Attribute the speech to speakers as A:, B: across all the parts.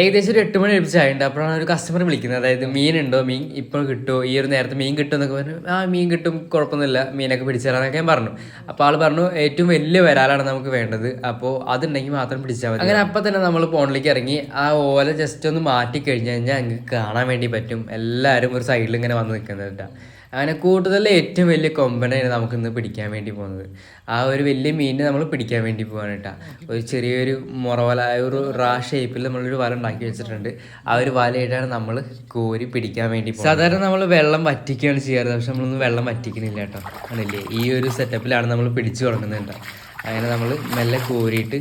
A: ഏകദേശം ഒരു എട്ട് മണി ലഭിച്ചായിട്ടുണ്ട് അപ്പോഴാണ് ഒരു കസ്റ്റമർ വിളിക്കുന്നത്. അതായത് മീൻ ഉണ്ടോ? മീൻ ഇപ്പോൾ കിട്ടുമോ ഈ ഒരു നേരത്തെ മീൻ കിട്ടും എന്നൊക്കെ പറഞ്ഞു. ആ മീൻ കിട്ടും കുഴപ്പമൊന്നുമില്ല. മീനൊക്കെ പിടിച്ചു തരാനൊക്കെ ഞാൻ പറഞ്ഞു. അപ്പോൾ ആൾ പറഞ്ഞു ഏറ്റവും വലിയ വരാലാണ് നമുക്ക് വേണ്ടത്. അപ്പോൾ അതുണ്ടെങ്കിൽ മാത്രം പിടിച്ചാൽ മതി. അങ്ങനെ അപ്പം തന്നെ നമ്മൾ ഫോണിലേക്ക് ഇറങ്ങി ആ ഓല ജസ്റ്റ് ഒന്ന് മാറ്റി കഴിഞ്ഞ് കഴിഞ്ഞാൽ ഞങ്ങൾക്ക് കാണാൻ വേണ്ടി പറ്റും. എല്ലാവരും ഒരു സൈഡിൽ ഇങ്ങനെ വന്ന് നിൽക്കുന്നത് കേട്ടോ. അങ്ങനെ കൂടുതൽ ഏറ്റവും വലിയ കൊമ്പനാണ് നമുക്ക് ഇന്ന് പിടിക്കാൻ വേണ്ടി പോകുന്നത്. ആ ഒരു വലിയ മീനിനെ നമ്മൾ പിടിക്കാൻ വേണ്ടി പോകാൻ കേട്ടോ. ഒരു ചെറിയൊരു മുറവല ഒരു റാ ഷേപ്പിൽ നമ്മളൊരു വല ഉണ്ടാക്കി വെച്ചിട്ടുണ്ട്. ആ ഒരു വലയിട്ടാണ് നമ്മൾ കോരി പിടിക്കാൻ വേണ്ടി സാധാരണ നമ്മൾ വെള്ളം വറ്റിക്കുകയാണ് ചെയ്യാറ്. പക്ഷെ നമ്മളൊന്നും വെള്ളം വറ്റിക്കുന്നില്ല കേട്ടോ. ആണല്ലേ? ഈ ഒരു സെറ്റപ്പിലാണ് നമ്മൾ പിടിച്ചു തുടങ്ങുന്നത് കേട്ടോ. അങ്ങനെ നമ്മൾ മെല്ലെ കോരിയിട്ട്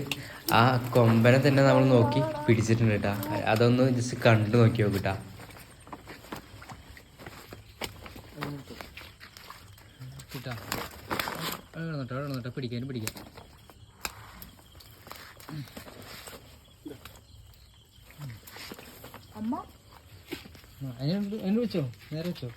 A: ആ കൊമ്പനെ തന്നെ നമ്മൾ നോക്കി പിടിച്ചിട്ടുണ്ട് കേട്ടോ. അതൊന്ന് ജസ്റ്റ് കണ്ടു നോക്കി നോക്കിട്ടാ കിട്ടാ എഴുന്നോട്ടോ എഴുന്നോട്ടോ പിടിക്കാൻ പിടിക്കാം
B: അമ്മ?
A: അതിന് വെച്ചോ. നേരെ വെച്ചോ.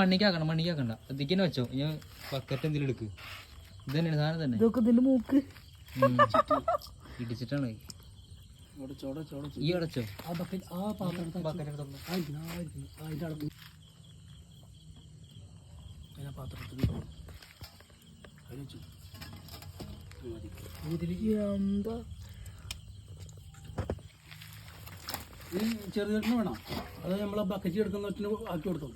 A: മണ്ണിക്കാക്കണം മണ്ണിക്കാക്കണ്ട ദിക്കിനെ വെച്ചോ. ഞാൻ ബക്കറ്റ് എന്തെങ്കിലും എടുക്ക്. ഇത് തന്നെയാണ് സാധനം തന്നെ.
B: ഇതൊക്കെ ഇതിന്റെ മൂക്ക്.
A: ഇടിച്ചിട്ടാണ്. ഈ അടച്ചോ ബക്കറ്റ് എടുത്തോ.
B: എന്താ?
C: ചെറുതേട്ടിന് വേണം. അത് നമ്മളെ ബക്കറ്റ് എടുക്കുന്ന ആക്കി കൊടുത്തോ.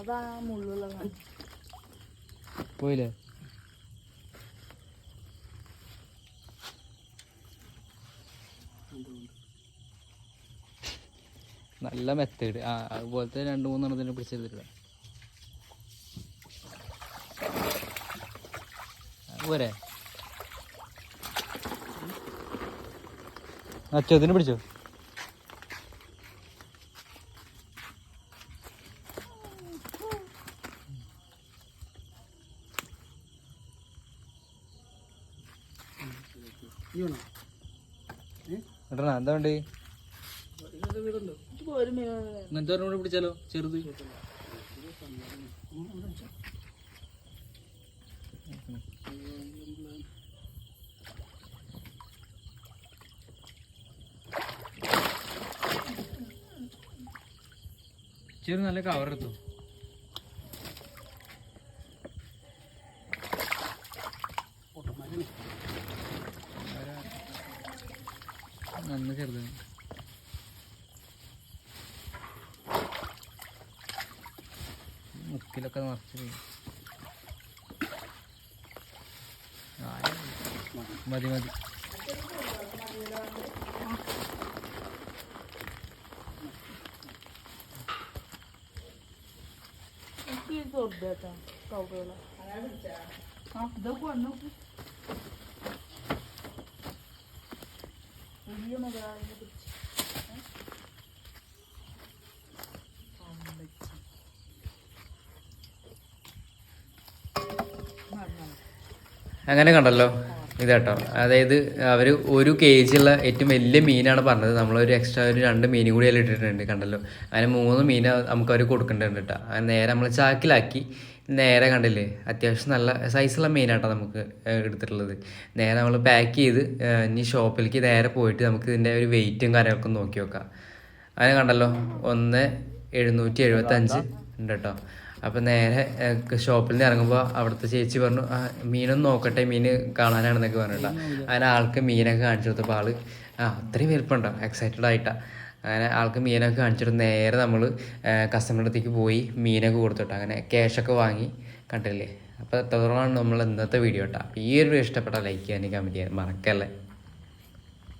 B: അതാ മുള്ളുള്ള.
A: പോയില്ലേ? നല്ല മെത്തേഡ് ആ അതുപോലത്തെ രണ്ട് മൂന്നെണ്ണത്തിന് പിടിച്ചെടുത്തിട്ട് പോരെ. അച്ചോ ഇതിന് പിടിച്ചോ? എന്താ വേണ്ടി? പിടിച്ചാലോ? ചെറുത്. ചെറു നല്ല കവർ നന്ന് ചെറുതാണ് ചെറുത്. മുക്കിലൊക്കെ നിറച്ച് പോയി. ആ, മതി മതി
B: എനിക്ക് ഈ ചെറുതേട്ടാ കൗകള ആ ഇതൊക്കെ വന്നു വലിയ മുതലാളിനെ പിടിച്ച്
A: അങ്ങനെ കണ്ടല്ലോ. ഇതാട്ടോ. അതായത് അവർ ഒരു കെ ജി ഉള്ള ഏറ്റവും വലിയ മീനാണ് പറഞ്ഞത്. നമ്മളൊരു എക്സ്ട്രാ ഒരു രണ്ട് മീനും കൂടി അതിൽ ഇട്ടിട്ടുണ്ട് കണ്ടല്ലോ. അങ്ങനെ മൂന്ന് മീൻ നമുക്ക് അവർ കൊടുക്കേണ്ടതുണ്ട് കേട്ടോ അങ്ങനെ നേരെ നമ്മൾ ചാക്കിലാക്കി നേരെ കണ്ടില്ലേ? അത്യാവശ്യം നല്ല സൈസുള്ള മീനാട്ടോ നമുക്ക് എടുത്തിട്ടുള്ളത്. നേരെ നമ്മൾ പാക്ക് ചെയ്ത് ഇനി ഷോപ്പിലേക്ക് നേരെ പോയിട്ട് നമുക്ക് ഇതിന്റെ ഒരു വെയിറ്റും കാര്യങ്ങളൊക്കെ നോക്കി നോക്കാം അങ്ങനെ കണ്ടല്ലോ. ഒന്ന് എഴുന്നൂറ്റി എഴുപത്തഞ്ച് ഉണ്ട് കേട്ടോ അപ്പം നേരെ ഷോപ്പിൽ നിന്ന് ഇറങ്ങുമ്പോൾ അവിടുത്തെ ചേച്ചി പറഞ്ഞു ആ മീനൊന്ന് നോക്കട്ടെ മീൻ കാണാനാണെന്നൊക്കെ പറഞ്ഞിട്ടാ. അങ്ങനെ ആൾക്ക് മീനൊക്കെ കാണിച്ചു കൊടുത്തപ്പോൾ ആൾ ആ അത്രയും വലുപ്പമുണ്ടോ എക്സൈറ്റഡ് ആയിട്ടാ. അങ്ങനെ ആൾക്ക് മീനൊക്കെ കാണിച്ചിട്ട് നേരെ നമ്മൾ കസ്റ്റമറുടെ അടുത്തേക്ക് പോയി മീനൊക്കെ കൊടുത്തിട്ട്. അങ്ങനെ ക്യാഷൊക്കെ വാങ്ങി കണ്ടില്ലേ? അപ്പോൾ എത്രത്തോളമാണ് നമ്മൾ ഇന്നത്തെ വീഡിയോ കേട്ടോ അപ്പോൾ ഈ ഒരു ഇഷ്ടപ്പെട്ട ലൈക്ക് ചെയ്യാനും കമന്റ് ചെയ്യാൻ മറക്കല്ലേ?